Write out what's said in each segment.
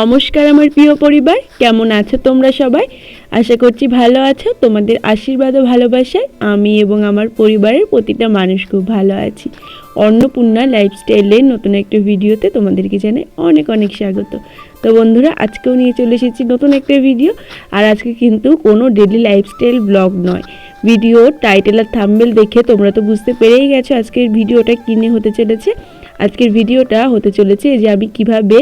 নমস্কার আমার প্রিয় পরিবার, কেমন আছো তোমরা সবাই? আশা করছি ভালো আছো, তোমাদের আশীর্বাদ ও ভালোবাসায় আমি এবং আমার পরিবারের প্রতিটা মানুষ খুব ভালো আছি। অন্নপূর্ণা লাইফস্টাইলের নতুন একটা ভিডিওতে তোমাদেরকে জানাই অনেক অনেক স্বাগত। তো বন্ধুরা, আজকেও নিয়ে চলে এসেছি নতুন একটা ভিডিও, আর আজকে কিন্তু কোনো ডেলি লাইফস্টাইল ব্লগ নয়। ভিডিও টাইটেল আর থাম্বেল দেখে তোমরা তো বুঝতে পেরেই গেছো আজকের ভিডিওটা কিনে হতে চলেছে। আজকের ভিডিওটা হতে চলেছে যে আমি কীভাবে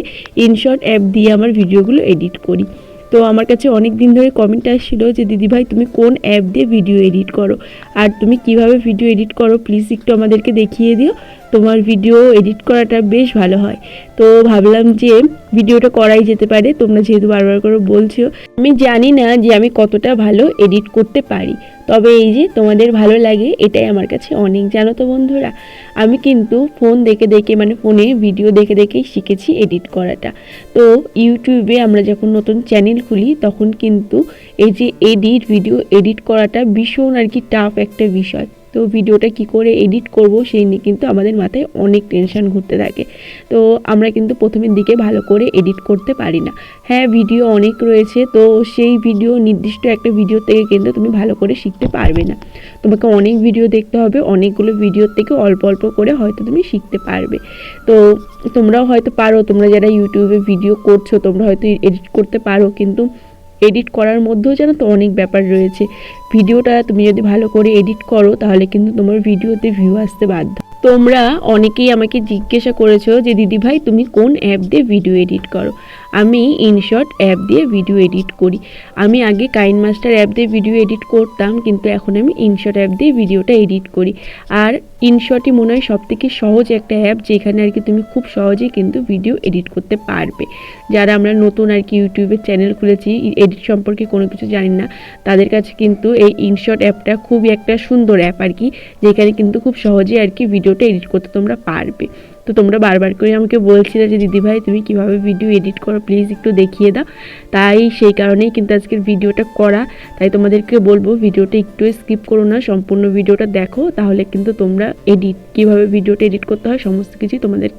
ইনশর্ট অ্যাপ দিয়ে আমার ভিডিওগুলো এডিট করি। তো আমার কাছে অনেক দিন ধরে কমেন্ট আসছিল যে দিদিভাই তুমি কোন অ্যাপ দিয়ে ভিডিও এডিট করো? আর তুমি কীভাবে ভিডিও এডিট করো? প্লিজ একটু আমাদেরকে দেখিয়ে দিও। তোমার ভিডিও এডিট করাটা বেশ ভালো হয়। তো ভাবলাম যে, ভিডিওটা করাই যেতে পারে। তোমরা যেহেতু বারবার করে বলছো, আমি জানি না যে আমি কতটা ভালো এডিট করতে পারি। তবে এই যে তোমাদের ভালো লাগে, এটাই আমার কাছে অনেক। জানো তো বন্ধুরা, আমি কিন্তু ফোন দেখে দেখে মানে ফোনে ভিডিও দেখে দেখেই শিখেছি এডিট করাটা। তো ইউটিউবে আমরা যখন নতুন চ্যানেল খুলি, তখন কিন্তু এই যে এডিট, ভিডিও এডিট করাটা ভীষণ আর কি টাফ একটা বিষয়। তো ভিডিওটা কি করে এডিট করব সেই নিয়ে কিন্তু আমাদের মাথায় অনেক টেনশন ঘুরতে থাকে। তো আমরা কিন্তু প্রথমের দিকে ভালো করে এডিট করতে পারি না। হ্যাঁ ভিডিও অনেক রয়েছে, তো সেই ভিডিও নির্দিষ্ট একটা ভিডিও থেকে কিন্তু তুমি ভালো করে শিখতে পারবে না। তোমাকে অনেক ভিডিও দেখতে হবে, অনেকগুলো ভিডিওর থেকে অল্প অল্প করে হয়তো তুমি শিখতে পারবে। তো তোমরাও হয়তো পারো, তোমরা যারা ইউটিউবে ভিডিও করছ, তোমরা হয়তো এডিট করতে পারো, কিন্তু এডিট করার মধ্যেও যেন তো অনেক ব্যাপার রয়েছে। ভিডিওটা তুমি যদি ভালো করে এডিট করো, তাহলে কিন্তু তোমার ভিডিওতে ভিউ আসতে বাধ্য। তোমরা অনেকেই আমাকে জিজ্ঞাসা করেছ যে দিদি ভাই তুমি কোন অ্যাপ দিয়ে ভিডিও এডিট করো? আমি ইনশর্ট অ্যাপ দিয়ে ভিডিও এডিট করি। আমি আগে কাইন মাস্টার অ্যাপ দিয়ে ভিডিও এডিট করতাম, কিন্তু এখন আমি ইনশর্ট অ্যাপ দিয়ে ভিডিওটা এডিট করি। আর ইনশর্টই মনে হয় সব থেকে সহজ একটা অ্যাপ যেখানে আর কি তুমি খুব সহজেই কিন্তু ভিডিও এডিট করতে পারবে। যারা আমরা নতুন আর কি ইউটিউবের চ্যানেল খুলেছি এডিট সম্পর্কে কোনো কিছু জানি না, তাদের কাছে কিন্তু এই ইনশর্ট অ্যাপটা খুবই একটা সুন্দর অ্যাপ আর কি, যেখানে কিন্তু খুব সহজেই আর কি ভিডিওটা এডিট করতে তোমরা পারবে। তো তোমরা বারবার করে আমাকে বলছিলে যে, দিদিভাই, তুমি কীভাবে ভিডিও এডিট করো? প্লিজ একটু দেখিয়ে দাও। তাই সেই কারণেই কিন্তু আজকের ভিডিওটা করা। তাই তোমাদেরকে বলব ভিডিওটা একটু স্কিপ করো না, সম্পূর্ণ ভিডিওটা দেখো। তাহলে কিন্তু তোমরা এডিট কীভাবে ভিডিওটা এডিট করতে হয়, সমস্ত কিছুই তোমাদের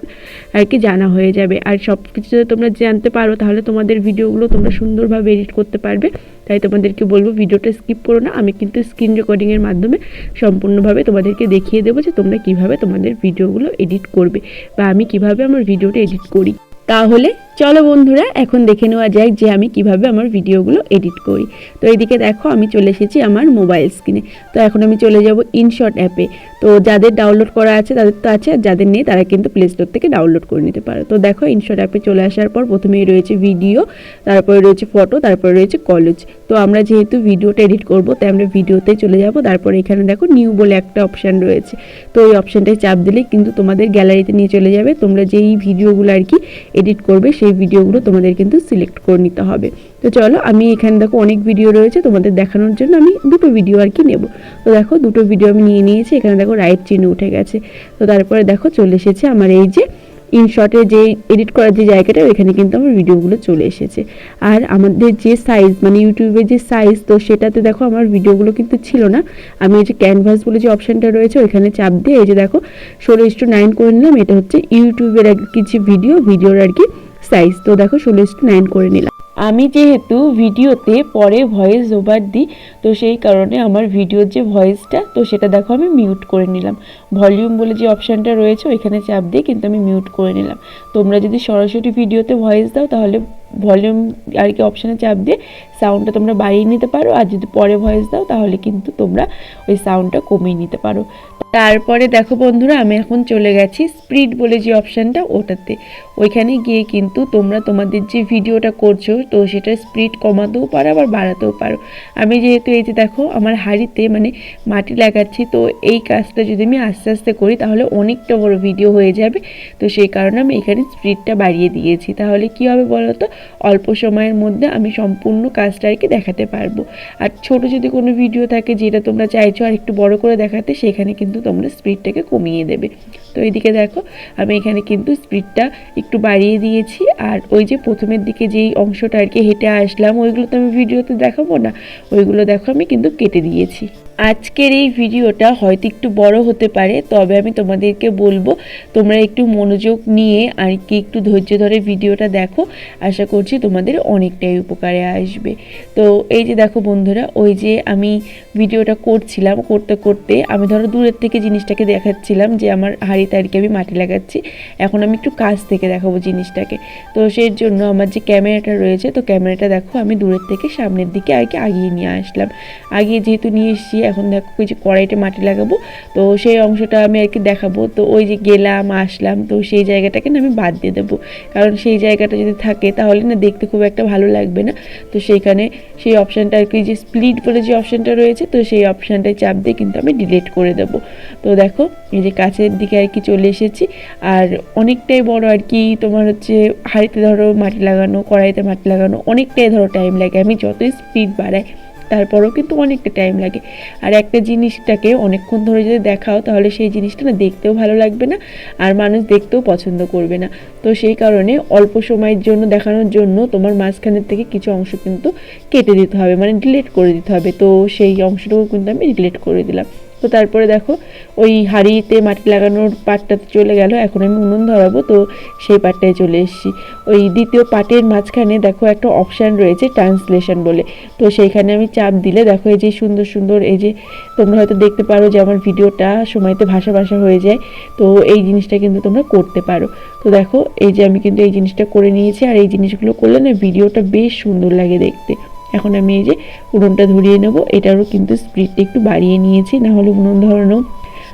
আর কি জানা হয়ে যাবে। আর সব কিছু যদি তোমরা জানতে পারো, তাহলে তোমাদের ভিডিওগুলো তোমরা সুন্দরভাবে এডিট করতে পারবে। তাই তোমাদেরকে বলব ভিডিওটা স্কিপ করো না। আমি কিন্তু স্ক্রিন রেকর্ডিংয়ের মাধ্যমে সম্পূর্ণভাবে তোমাদেরকে দেখিয়ে দেবো যে, তোমরা কীভাবে তোমাদের ভিডিওগুলো এডিট করবে। বা আমি কীভাবে আমার ভিডিওটা এডিট করি তাহলে চলো বন্ধুরা, এখন দেখে নেওয়া যাক যে আমি কীভাবে আমার ভিডিওগুলো এডিট করি। তো এইদিকে দেখো, আমি চলে এসেছি আমার মোবাইল স্ক্রিনে তো এখন আমি চলে যাব ইনশর্ট অ্যাপে তো যাদের ডাউনলোড করা আছে, তাদের তো আছে, আর যাদের নেই, তারা কিন্তু প্লে স্টোর থেকে ডাউনলোড করে নিতে পারো। তো দেখো ইনশর্ট অ্যাপে চলে আসার পর প্রথমেই রয়েছে ভিডিও তারপরে রয়েছে ফটো তারপরে রয়েছে কলেজ তো আমরা যেহেতু ভিডিওটা এডিট করব, তাই আমরা ভিডিওতে চলে যাব। তারপরে এখানে দেখো নিউ বলে একটা অপশান রয়েছে। তো ওই অপশানটায় চাপ দিলেই কিন্তু তোমাদের গ্যালারিতে নিয়ে চলে যাবে। তোমরা যেই ভিডিওগুলো আর কি এডিট করবে, সেই ভিডিওগুলো তোমাদের কিন্তু সিলেক্ট করে নিতে হবে। তো চলো, আমি এখানে দেখো অনেক ভিডিও রয়েছে, তোমাদের দেখানোর জন্য আমি দুটো ভিডিও আর কি নেব। তো দেখো, দুটো ভিডিও আমি নিয়ে নিয়েছি, এখানে দেখো রাইট চিহ্ন উঠে গেছে। তো তারপরে দেখো, চলে এসেছে আমার এই যে ইনশর্টে যে এডিট করার যে জায়গাটা, ওইখানে কিন্তু আমার ভিডিওগুলো চলে এসেছে। আর আমাদের যে সাইজ মানে ইউটিউবের যে সাইজ তো সেটাতে দেখো আমার ভিডিওগুলো কিন্তু ছিল না। আমি এই যে ক্যানভাস বলে যে অপশানটা রয়েছে, ওইখানে চাপ দিয়ে এই যে দেখো, ষোলো ইস্টু নাইন করে নিলাম। এটা হচ্ছে ইউটিউবের আর কিছু ভিডিও ভিডিওর আর কি সাইজ তো দেখো ষোলো ইস্টু নাইন করে নিলাম। আমি যেহেতু ভিডিওতে পরে ভয়েস ওভার দিই, তো সেই কারণে আমার ভিডিওর যে ভয়েসটা তো সেটা দেখো আমি মিউট করে নিলাম। ভলিউম বলে যে অপশানটা রয়েছে, ওইখানে চাপ দিয়ে কিন্তু আমি মিউট করে নিলাম। তোমরা যদি সরাসরি ভিডিওতে ভয়েস দাও, তাহলে ভলিউম আর কি অপশানে চাপ দিয়ে সাউন্ডটা তোমরা বাড়িয়ে নিতে পারো, আর যদি পরে ভয়েস দাও, তাহলে কিন্তু তোমরা ওই সাউন্ডটা কমিয়ে নিতে পারো। তারপরে দেখো বন্ধুরা, আমি এখন চলে গেছি স্প্রিড বলে যে অপশানটা ওটাতে। ওইখানে গিয়ে কিন্তু তোমরা তোমাদের যে ভিডিওটা করছ তো সেটা স্পিড কমাতেও পারো, আবার বাড়াতেও পারো। আমি যেহেতু এই যে দেখো আমার হাড়িতে মানে মাটি লাগাচ্ছি, তো এই কাজটা যদি আমি আস্তে আস্তে করি তাহলে অনেকটা বড় ভিডিও হয়ে যাবে। তো সেই কারণে আমি এখানে স্পিডটা বাড়িয়ে দিয়েছি। তাহলে কি হবে বলো তো? অল্প সময়ের মধ্যে আমি সম্পূর্ণ কাজটা আর কি দেখাতে পারব। আর ছোট যদি কোনো ভিডিও থাকে যেটা তোমরা চাইছো আর একটু বড় করে দেখাতে, সেখানে কিন্তু তোমরা স্পিডটাকে কমিয়ে দেবে। তো এইদিকে দেখো, আমি এখানে কিন্তু স্পিডটা একটু বাড়িয়ে দিয়েছি। আর ওই যে প্রথমের দিকে যেই অংশটা আর কি হেঁটে আসলাম, ওইগুলো তো আমি ভিডিওতে দেখাবো না। ওইগুলো দেখো আমি কিন্তু কেটে দিয়েছি। আজকের এই ভিডিওটা হয়তো একটু বড় হতে পারে, তবে আমি তোমাদেরকে বলব, তোমরা একটু মনোযোগ নিয়ে আর কি একটু ধৈর্য ধরে ভিডিওটা দেখো। আশা করছি তোমাদের অনেকটাই উপকারে আসবে। তো এই যে দেখো বন্ধুরা, ওই যে আমি ভিডিওটা করছিলাম, করতে করতে আমি ধরো দূরের থেকে জিনিসটাকে দেখাচ্ছিলাম যে আমার হাড়ি তাড়িকে আমি মাটি লাগাচ্ছি। এখন আমি একটু কাছ থেকে দেখাবো জিনিসটাকে। তো সেই জন্য আমার যে ক্যামেরাটা রয়েছে, তো ক্যামেরাটা দেখো আমি দূরের থেকে সামনের দিকে আর কি আগিয়ে নিয়ে আসলাম। আগিয়ে যেহেতু নিয়ে এসেছি এখন দেখো যে কড়াইতে মাটি লাগাবো, তো সেই অংশটা আমি আর কি দেখাবো। তো ওই যে গেলাম, আসলাম, তো সেই জায়গাটাকে না আমি বাদ দিয়ে দেবো। কারণ সেই জায়গাটা যদি থাকে তাহলে না দেখতে খুব একটা ভালো লাগবে না। তো সেইখানে সেই অপশানটা আর কি যে স্প্লিট বলে যে অপশানটা রয়েছে, তো সেই অপশানটায় চাপ দিয়ে কিন্তু আমি ডিলিট করে দেবো। তো দেখো, এই যে কাছের দিকে আর কি চলে এসেছি। আর অনেকটাই বড় আর কি তোমার হচ্ছে হাঁড়িতে ধরো মাটি লাগানো, কড়াইতে মাটি লাগানো, অনেকটাই ধরো টাইম লাগে। আমি যতই স্পিড বাড়াই তারপরেও কিন্তু অনেকটা টাইম লাগে। আর একটা জিনিসটাকে অনেকক্ষণ ধরে যদি দেখাও, তাহলে সেই জিনিসটা না দেখতেও ভালো লাগবে না, আর মানুষ দেখতেও পছন্দ করবে না। তো সেই কারণে অল্প সময়ের জন্য, দেখানোর জন্য তোমার মাঝখানের থেকে কিছু অংশ কিন্তু কেটে দিতে হবে মানে ডিলেট করে দিতে হবে। তো সেই অংশটুকু কিন্তু আমি ডিলেট করে দিলাম। তো তারপরে দেখো, ওই হাঁড়িতে মাটি লাগানোর পাটটাতে চলে গেল, এখন আমি উনুন ধরাবো, তো সেই পাটটায় চলে এসেছি। ওই দ্বিতীয় পাটের মাঝখানে দেখো একটা অপশান রয়েছে, ট্রান্সলেশন বলে। তো সেইখানে আমি চাপ দিলে দেখো, এই যে সুন্দর সুন্দর, এই যে তোমরা হয়তো দেখতে পারো যে আমার ভিডিওটা সময়তে ভাষা ভাষা হয়ে যায়, তো এই জিনিসটা কিন্তু তোমরা করতে পারো। তো দেখো, এই যে আমি কিন্তু এই জিনিসটা করে নিয়েছি, আর এই জিনিসগুলো করলে না ভিডিওটা বেশ সুন্দর লাগে দেখতে। এখন আমি এই যে উনুনটা ধরিয়ে নেব। এটারও কিন্তু স্পিডটা একটু বাড়িয়ে নিয়েছি না হলে উনুন ধরানো,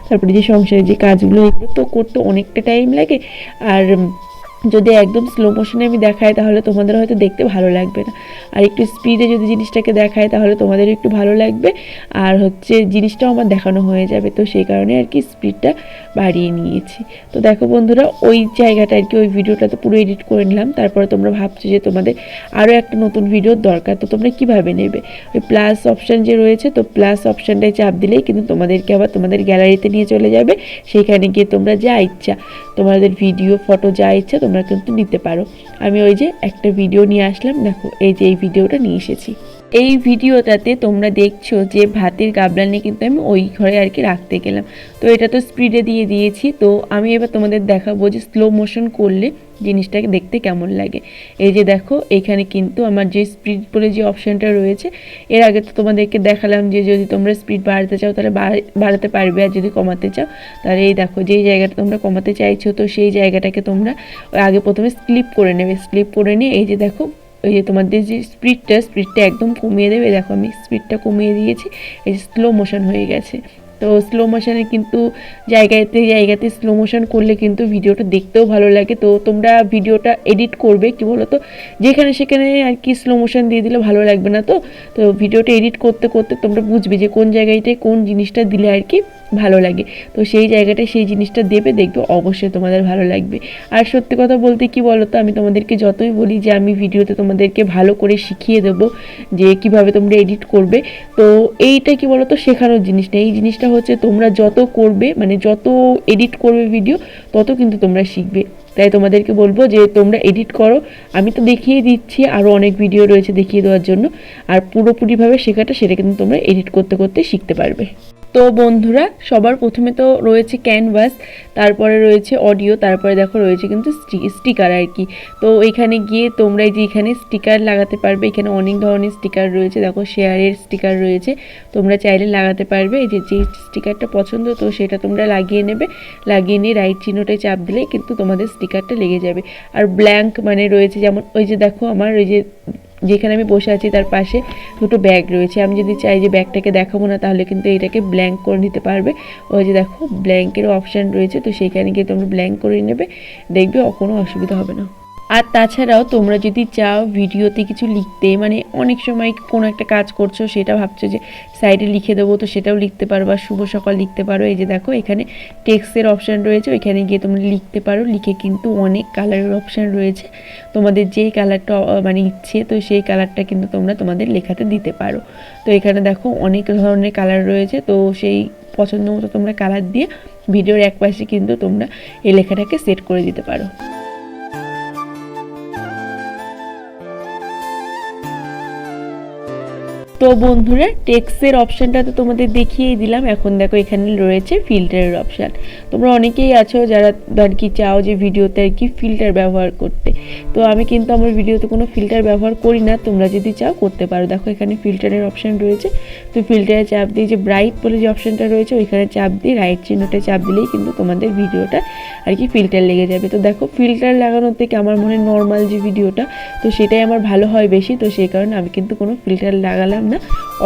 তারপরে যে সংসারের যে কাজগুলো, এগুলো তো করতে অনেকটা টাইম লাগে। আর যদি একদম স্লো মোশনে আমি দেখাই, তাহলে তোমাদের হয়তো দেখতে ভালো লাগবে না। আর একটু স্পিডে যদি জিনিসটাকে দেখায় তাহলে তোমাদের একটু ভালো লাগবে। আর হচ্ছে জিনিসটাও আমার দেখানো হয়ে যাবে, তো সেই কারণে আর কি স্পিডটা বাড়িয়ে নিয়েছি। তো দেখো বন্ধুরা, ওই জায়গাটা আর কি, ওই ভিডিওটা তো পুরো এডিট করে নিলাম। তারপরে তোমরা ভাবছ যে তোমাদের আরও একটা নতুন ভিডিওর দরকার, তো তোমরা কীভাবে নেবে? ওই প্লাস অপশান যে রয়েছে, তো প্লাস অপশানটায় চাপ দিলেই কিন্তু তোমাদেরকে আবার তোমাদের গ্যালারিতে নিয়ে চলে যাবে। সেইখানে গিয়ে তোমরা যা ইচ্ছা, তোমাদের ভিডিও ফটো যা ইচ্ছা, তোমরা কিন্তু নিতে পারো। আমি ওই যে একটা ভিডিও নিয়ে আসলাম। দেখো, এই যে এই ভিডিওটা নিয়ে এসেছি। এই ভিডিওটাতে তোমরা দেখছ যে ভাতের গাবলা নিয়ে কিন্তু আমি ওই ঘরে আর কি রাখতে গেলাম। তো এটা তো স্পিডে দিয়ে দিয়েছি। তো আমি এবার তোমাদের দেখাবো যে স্লো মোশন করলে জিনিসটাকে দেখতে কেমন লাগে। এই যে দেখো, এখানে কিন্তু আমার যে স্পিড বলে যে অপশানটা রয়েছে, এর আগে তো তোমাদেরকে দেখালাম যে যদি তোমরা স্পিড বাড়াতে চাও তাহলে বাড়া- বাড়াতে পারবে আর যদি কমাতে চাও, তাহলে এই দেখো যেই জায়গাটা তোমরা কমাতে চাইছো তো সেই জায়গাটাকে তোমরা আগে প্রথমে স্লিপ করে নেবে। স্লিপ করে নিয়ে এই যে দেখো ওই যে তোমাদের যে স্পিডটা স্পিডটা একদম কমিয়ে দেবে, দেখো আমি স্পিডটা কমিয়ে দিয়েছি, এই যে স্লো মোশন হয়ে গেছে। তো স্লো মোশনে কিন্তু জায়গাতে জায়গাতে স্লো মোশন করলে কিন্তু ভিডিওটা দেখতেও ভালো লাগে। তো তোমরা ভিডিওটা এডিট করবে, কি বলো তো যেখানে সেখানে আর কি স্লো মোশন দিয়ে দিলে ভালো লাগবে না তো? তো ভিডিওটা এডিট করতে করতে তোমরা বুঝবে যে কোন জায়গাটায় কোন জিনিসটা দিলে আর কি ভালো লাগে। তো সেই জায়গাটায় সেই জিনিসটা দেবে, দেখবে, অবশ্যই তোমাদের ভালো লাগবে। আর সত্যি কথা বলতে কি বলো তো আমি তোমাদেরকে যতই বলি যে আমি ভিডিওতে তোমাদেরকে ভালো করে শিখিয়ে দেবো যে কীভাবে তোমরা এডিট করবে। তো এইটা কি বলো তো শেখানোর জিনিস না। এই জিনিসটা হচ্ছে তোমরা যত করবে মানে যত এডিট করবে ভিডিও তত কিন্তু তোমরা শিখবে। তাই তোমাদেরকে বলব যে তোমরা এডিট করো। আমি তো দেখিয়ে দিচ্ছি আরও অনেক ভিডিও রয়েছে দেখিয়ে দেওয়ার জন্য। আর পুরোপুরিভাবে শেখাটা সেটা কিন্তু তোমরা এডিট করতে করতে শিখতে পারবে। তো বন্ধুরা, সবার প্রথমে তো রয়েছে ক্যানভাস তারপরে রয়েছে অডিও তারপরে দেখো রয়েছে কিন্তু স্টিকার আর কি। তো এখানে গিয়ে তোমরা যে এখানে স্টিকার লাগাতে পারবে, এখানে অনেক ধরনের স্টিকার রয়েছে। দেখো শেয়ারের স্টিকার রয়েছে, তোমরা চাইলে লাগাতে পারবে। এই যে যে স্টিকারটা পছন্দ, তো সেটা তোমরা লাগিয়ে নেবে। লাগিয়ে নিয়ে রাইট চিহ্নটায় চাপ দিলে কিন্তু তোমাদের স্টিকারটা লেগে যাবে। আর ব্ল্যাঙ্ক মানে রয়েছে যেমন, ওই যে দেখো আমার ওই যে যেখানে আমি বসে আছি তার পাশে দুটো ব্যাগ রয়েছে। আমি যদি চাই যে ব্যাগটাকে দেখাবো না, তাহলে কিন্তু এটাকে ব্ল্যাঙ্ক করে নিতে পারবে। ওই যে দেখো ব্ল্যাঙ্কেরও অপশান রয়েছে, তো সেইখানে গিয়ে তোমরা ব্ল্যাঙ্ক করে নেবে। দেখবে কোনো অসুবিধা হবে না। আর তাছাড়াও তোমরা যদি চাও ভিডিওতে কিছু লিখতে মানে অনেক সময় কোনো একটা কাজ করছ, সেটা ভাবছ যে সাইডে লিখে দেবো, তো সেটাও লিখতে পারো বা শুভ সকাল লিখতে পারো। এই যে দেখো, এখানে টেক্সটের অপশান রয়েছে, ওইখানে গিয়ে তোমরা লিখতে পারো। লিখে কিন্তু অনেক কালারের অপশান রয়েছে। তোমাদের যেই কালারটা মানে ইচ্ছে, তো সেই কালারটা কিন্তু তোমরা তোমাদের লেখাতে দিতে পারো। তো এখানে দেখো অনেক ধরনের কালার রয়েছে, তো সেই পছন্দ মতো তোমরা কালার দিয়ে ভিডিওর এক পাশে কিন্তু তোমরা এই লেখাটাকে সেট করে দিতে পারো। তো বন্ধুরা, টেক্সের অপশানটা তো তোমাদের দেখিয়েই দিলাম। এখন দেখো এখানে রয়েছে ফিল্টারের অপশান তোমরা অনেকেই আছো যারা আর কি চাও যে ভিডিওতে আর কি ফিল্টার ব্যবহার করতে। তো আমি কিন্তু আমার ভিডিওতে কোনো ফিল্টার ব্যবহার করি না। তোমরা যদি চাও করতে পারো। দেখো এখানে ফিল্টারের অপশান রয়েছে। তো ফিল্টারে চাপ দিয়ে যে ব্রাইট বলে যে অপশানটা রয়েছে, ওইখানে চাপ দিয়ে রাইট চিহ্নটা চাপ দিলেই কিন্তু তোমাদের ভিডিওটা আর কি ফিল্টার লেগে যাবে। তো দেখো ফিল্টার লাগানোর থেকে আমার মনে নর্মাল যে ভিডিওটা, তো সেটাই আমার ভালো হয় বেশি। তো সেই কারণে আমি কিন্তু কোনো ফিল্টার লাগালাম না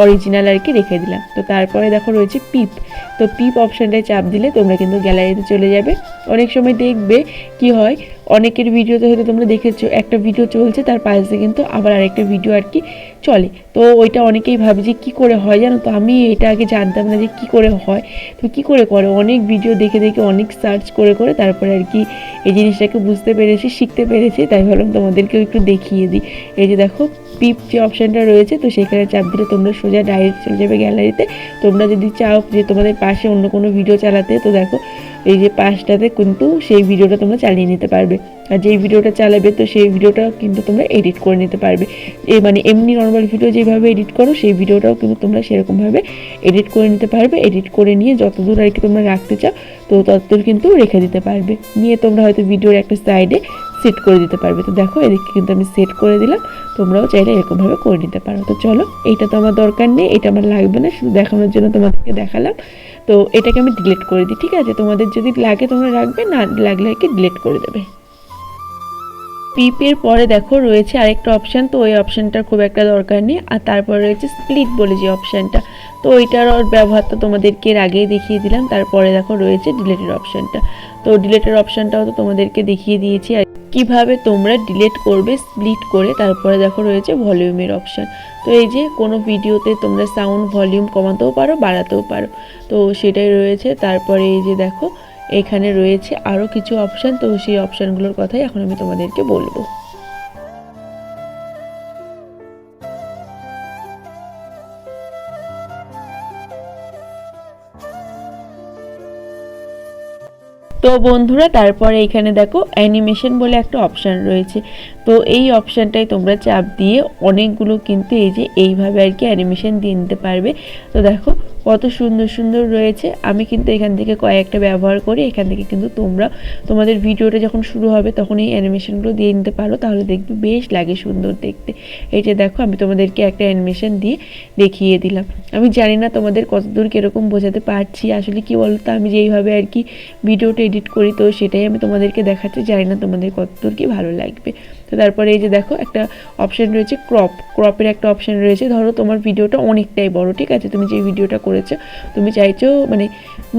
অরিজিনাল আর কি রেখে দিলাম। তো তারপরে দেখো রয়েছে পিপ। তো পিপ অপশানটায় চাপ দিলে তোমরা কিন্তু গ্যালারিতে চলে যাবে। অনেক সময় দেখবে কি হয় অনেকের ভিডিওতে হয়তো তোমরা দেখেছ, একটা ভিডিও চলছে, তার পাশে কিন্তু আবার আরেকটা ভিডিও আর কি চলে। তো ওইটা অনেকেই ভাবে যে কী করে হয় জানো তো? আমি এটা আগে জানতাম না যে কী করে হয়। তো কী করে করে? অনেক ভিডিও দেখে দেখে অনেক সার্চ করে করে তারপরে আর কি এই জিনিসটাকে বুঝতে পেরেছি, শিখতে পেরেছি। তাই ভাবলাম তোমাদেরকেও একটু দেখিয়ে দিই। এই যে দেখো পিপ যে অপশানটা রয়েছে, তো সেখানে চাপ দিলে তোমরা সোজা ডাইরেক্ট চলে যাবে গ্যালারিতে তোমরা যদি চাও যে তোমাদের পাশে অন্য কোনো ভিডিও চালাতে, তো দেখো এই যে পাশটাতে কিন্তু সেই ভিডিওটা তোমরা চালিয়ে নিতে পারবে। আর যেই ভিডিওটা চালাবে, তো সেই ভিডিওটা কিন্তু তোমরা এডিট করে নিতে পারবে। এই মানে এমনি নর্মাল ভিডিও যেভাবে এডিট করো, সেই ভিডিওটাও কিন্তু তোমরা সেরকমভাবে এডিট করে নিতে পারবে। এডিট করে নিয়ে যতদূর আর কি তোমরা রাখতে চাও, তো ততদূর কিন্তু রেখে দিতে পারবে। নিয়ে তোমরা হয়তো ভিডিওর একটা সাইডে সেট করে দিতে পারবে। তো দেখো, এদিকে কিন্তু আমি সেট করে দিলাম। তোমরাও চাইলে এরকমভাবে করে নিতে পারো। তো চলো, এইটা তো আমার দরকার নেই, এটা আমার লাগবে না। শুধু দেখানোর জন্য তোমাদেরকে দেখালাম। তো এটাকে আমি ডিলিট করে দিই, ঠিক আছে? তোমাদের যদি লাগে তোমরা রাখবে, না লাগলে একে ডিলিট করে দেবে। পিপের পরে দেখো রয়েছে আরেকটা অপশান তো ওই অপশানটার খুব একটা দরকার নেই। আর তারপরে রয়েছে স্প্লিট বলে যে অপশানটা তো ওইটার ব্যবহার তো তোমাদেরকে এর আগেই দেখিয়ে দিলাম। তারপরে দেখো রয়েছে ডিলেটের অপশানটা তো ডিলেটের অপশানটাও তো তোমাদেরকে দেখিয়ে দিয়েছি। আর কীভাবে তোমরা ডিলেট করবে স্প্লিট করে, তারপরে দেখো রয়েছে ভলিউমের অপশান তো এই যে কোনো ভিডিওতে তোমরা সাউন্ড ভলিউম কমাতেও পারো, বাড়াতেও পারো। তো সেটাই রয়েছে। তারপরে এই যে দেখো এখানে রয়েছে আরও কিছু অপশান তো সেই অপশানগুলোর কথাই এখন আমি তোমাদেরকে বলব। তো বন্ধুরা, তারপরে এখানে দেখো অ্যানিমেশন বলে একটা অপশান রয়েছে। তো এই অপশানটাই তোমরা চাপ দিয়ে অনেকগুলো কিন্তু এই যে এইভাবে আর কি অ্যানিমেশন দিয়ে নিতে পারবে। তো দেখো কত সুন্দর সুন্দর রয়েছে। আমি কিন্তু এখান থেকে কয়েকটা ব্যবহার করি। এখান থেকে কিন্তু তোমরা, তোমাদের ভিডিওটা যখন শুরু হবে তখন এই অ্যানিমেশনগুলো দিয়ে নিতে পারো। তাহলে দেখবে বেশ লাগে সুন্দর দেখতে। এই যে দেখো, আমি তোমাদেরকে একটা অ্যানিমেশন দিয়ে দেখিয়ে দিলাম। আমি জানি না তোমাদের কতদূর কীরকম বোঝাতে পারছি। আসলে কি বলো তো আমি যেইভাবে আর কি ভিডিওটা এডিট করি, তো সেটাই আমি তোমাদেরকে দেখাচ্ছি। জানি না তোমাদের কতদূর কি ভালো লাগবে। তো তারপরে এই যে দেখো একটা অপশান রয়েছে ক্রপ ক্রপের একটা অপশান রয়েছে। ধরো তোমার ভিডিওটা অনেকটাই বড়, ঠিক আছে? তুমি যে ভিডিওটা করেছ, তুমি চাইছো মানে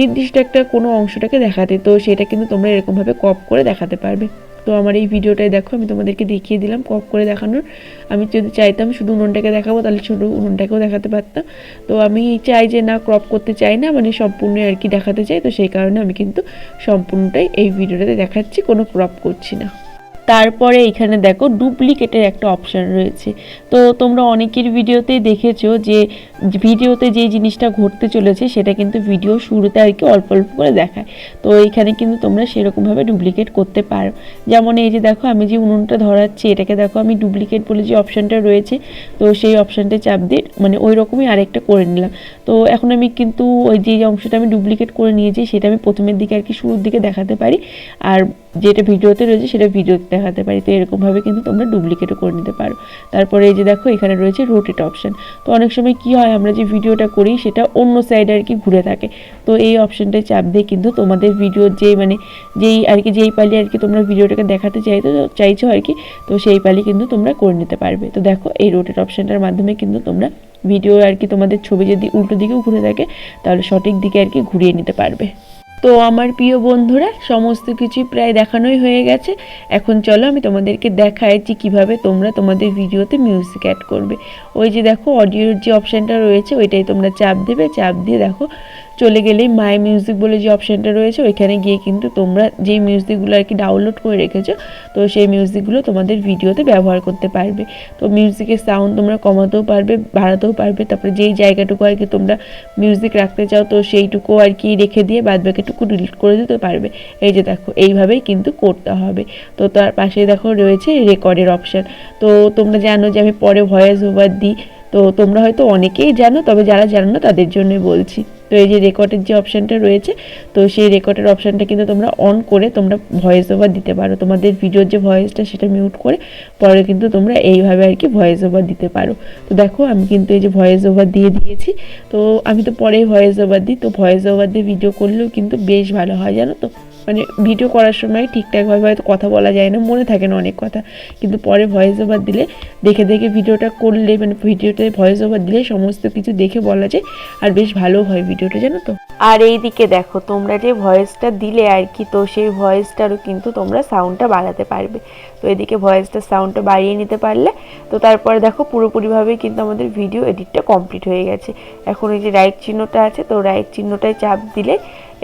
নির্দিষ্ট একটা কোনো অংশটাকে দেখাতে, তো সেটা কিন্তু তোমরা এরকমভাবে ক্রপ করে দেখাতে পারবে। তো আমার এই ভিডিওটাই দেখো, আমি তোমাদেরকে দেখিয়ে দিলাম কপ করে দেখানোর। আমি যদি চাইতাম শুধু উনুনটাকে দেখাবো, তাহলে শুধু উনুনটাকেও দেখাতে পারতাম। তো আমি চাই যে না ক্রপ করতে চাই না মানে সম্পূর্ণ আর কি দেখাতে চাই, তো সেই কারণে আমি কিন্তু সম্পূর্ণটাই এই ভিডিওটাতে দেখাচ্ছি, কোনো ক্রপ করছি না। তারপরে এখানে দেখো ডুপ্লিকেটের একটা অপশান রয়েছে। তো তোমরা অনেকের ভিডিওতেই দেখেছ যে ভিডিওতে যে জিনিসটা ঘটতে চলেছে সেটা কিন্তু ভিডিও শুরুতে আর কি অল্প অল্প করে দেখায়। তো এখানে কিন্তু তোমরা সেরকমভাবে ডুপ্লিকেট করতে পারো। যেমন এই যে দেখো আমি যে উনুনটা ধরাচ্ছি, এটাকে দেখো আমি ডুপ্লিকেট বলে যে অপশানটা রয়েছে, তো সেই অপশানটা চাপ দিয়ে মানে ওই রকমই আরেকটা করে নিলাম। তো এখন আমি কিন্তু ওই যে অংশটা আমি ডুপ্লিকেট করে নিয়েছি, সেটা আমি প্রথমের দিকে আর কি শুরুর দিকে দেখাতে পারি। আর যেটা ভিডিওতে রয়েছে সেটা ভিডিওতে দেখাতে পারি তো এরকমভাবে কিন্তু তোমরা ডুপ্লিকেটও করে নিতে পারো। তারপরে এই যে দেখো, এখানে রয়েছে রোটেট অপশান তো অনেক সময় কি হয়, আমরা যে ভিডিওটা করি সেটা অন্য সাইডে আর কি ঘুরে থাকে। তো এই অপশানটায় চাপ দিয়ে কিন্তু তোমাদের ভিডিও যে মানে যেই আর কি যেই পালি আর কি তোমরা ভিডিওটাকে দেখাতে চাইতো চাইছো আর কি তো সেই পালি কিন্তু তোমরা করে নিতে পারবে। তো দেখো, এই রোটেট অপশানটার মাধ্যমে কিন্তু তোমরা ভিডিও আর কি তোমাদের ছবি যদি উল্টো দিকেও ঘুরে থাকে, তাহলে সঠিক দিকে আর কি ঘুরিয়ে নিতে পারবে। তো আমার প্রিয় বন্ধুরা, সমস্ত কিছুই প্রায় দেখানোই হয়ে গেছে। এখন চলো আমি তোমাদেরকে কীভাবে কীভাবে তোমরা তোমাদের ভিডিওতে মিউজিক অ্যাড করবে। ওই যে দেখো অডিওর যে অপশানটা রয়েছে, ওইটাই তোমরা চাপ দেবে। চাপ দিয়ে দেখো চলে গেলেই মাই মিউজিক বলে যে অপশানটা রয়েছে, ওইখানে গিয়ে কিন্তু তোমরা যেই মিউজিকগুলো আর কি ডাউনলোড করে রেখেছো, তো সেই মিউজিকগুলো তোমাদের ভিডিওতে ব্যবহার করতে পারবে। তো মিউজিকের সাউন্ড তোমরা কমাতেও পারবে, বাড়াতেও পারবে, তারপরে যেই জায়গাটুকু আর কি তোমরা মিউজিক রাখতে চাও, তো সেইটুকু আর কি রেখে দিয়ে বাদ বাকিটুকু ডিলিট করে দিতে পারবে। এই যে দেখো, এইভাবেই কিন্তু করতে হবে। তো তার পাশে দেখো রয়েছে রেকর্ডের অপশান তো তোমরা জানো যে আমি পরে ভয়েস ওভার দিই, তো তোমরা হয়তো অনেকেই জানো, তবে যারা জানো না তাদের জন্যই বলছি। তো এই যে রেকর্ডের যে অপশানটা রয়েছে, তো সেই রেকর্ডের অপশানটা কিন্তু তোমরা অন করে তোমরা ভয়েস ওভার দিতে পারো। তোমাদের ভিডিওর যে ভয়েসটা সেটা মিউট করে পরে কিন্তু তোমরা এইভাবে আর কি ভয়েস ওভার দিতে পারো। তো দেখো, আমি কিন্তু এই যে ভয়েস ওভার দিয়ে দিয়েছি। তো আমি তো পরেই ভয়েস ওভার দিই, তো ভয়েস ওভার দিয়ে ভিডিও করলেও কিন্তু বেশ ভালো হয়, জানো তো? মানে ভিডিও করার সময় ঠিকঠাকভাবে হয়তো কথা বলা যায় না, মনে থাকে না অনেক কথা। কিন্তু পরে ভয়েস ওভার দিলে, দেখে দেখে ভিডিওটা করলে মানে ভিডিওতে ভয়েস ওভার দিলে সমস্ত কিছু দেখে বলা যায়। আর বেশ ভালো হয় ভিডিওটা জানো তো? আর এই দিকে দেখো, তোমরা যে ভয়েসটা দিলে আর কি, তো সেই ভয়েসটারও কিন্তু তোমরা সাউন্ডটা বাড়াতে পারবে। তো এদিকে ভয়েসটার সাউন্ডটা বাড়িয়ে নিতে পারলে, তো তারপরে দেখো পুরোপুরিভাবেই কিন্তু আমাদের ভিডিও এডিটটা কমপ্লিট হয়ে গেছে। এখন এই যে রাইট চিহ্নটা আছে, তো রাইট চিহ্নটায় চাপ দিলে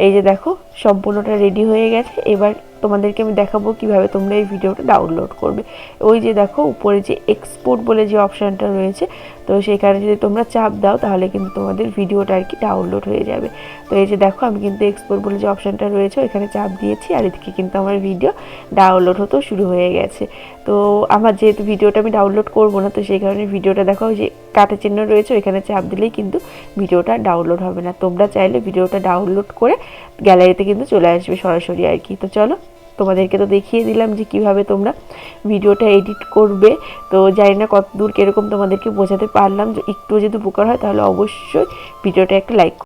এই যে দেখো, সম্পূর্ণটা রেডি হয়ে গেছে। এবার তোমাদেরকে আমি দেখাবো কীভাবে তোমরা এই ভিডিওটা ডাউনলোড করবে। ওই যে দেখো, উপরে যে এক্সপোর্ট বলে যে অপশানটা রয়েছে, তো সেখানে যদি তোমরা চাপ দাও, তাহলে কিন্তু তোমাদের ভিডিওটা আর কি ডাউনলোড হয়ে যাবে। তো এই যে দেখো, আমি কিন্তু এক্সপোর্ট বলে যে অপশানটা রয়েছে, ওইখানে চাপ দিয়েছি, আর এদিকে কিন্তু আমার ভিডিও ডাউনলোড হতেও শুরু হয়ে গেছে। তো আমার যেহেতু ভিডিওটা আমি ডাউনলোড করব না, তো সেই কারণে ভিডিওটা দেখো যে কাটা চিহ্ন রয়েছে, ওইখানে চাপ দিলেই কিন্তু ভিডিওটা ডাউনলোড হবে না। তোমরা চাইলে ভিডিওটা ডাউনলোড করে গ্যালারিতে কিন্তু চলে আসবে সরাসরি আর কি। তো চলো তোমাদেরকে তো দেখিয়ে দিলাম যে কীভাবে তোমরা ভিডিওটা এডিট করবে। তো জানি না কত দূর কীরকম তোমাদেরকে বোঝাতে পারলাম যে একটু যদি উপকার হয় তাহলে অবশ্যই ভিডিওটা একটা লাইক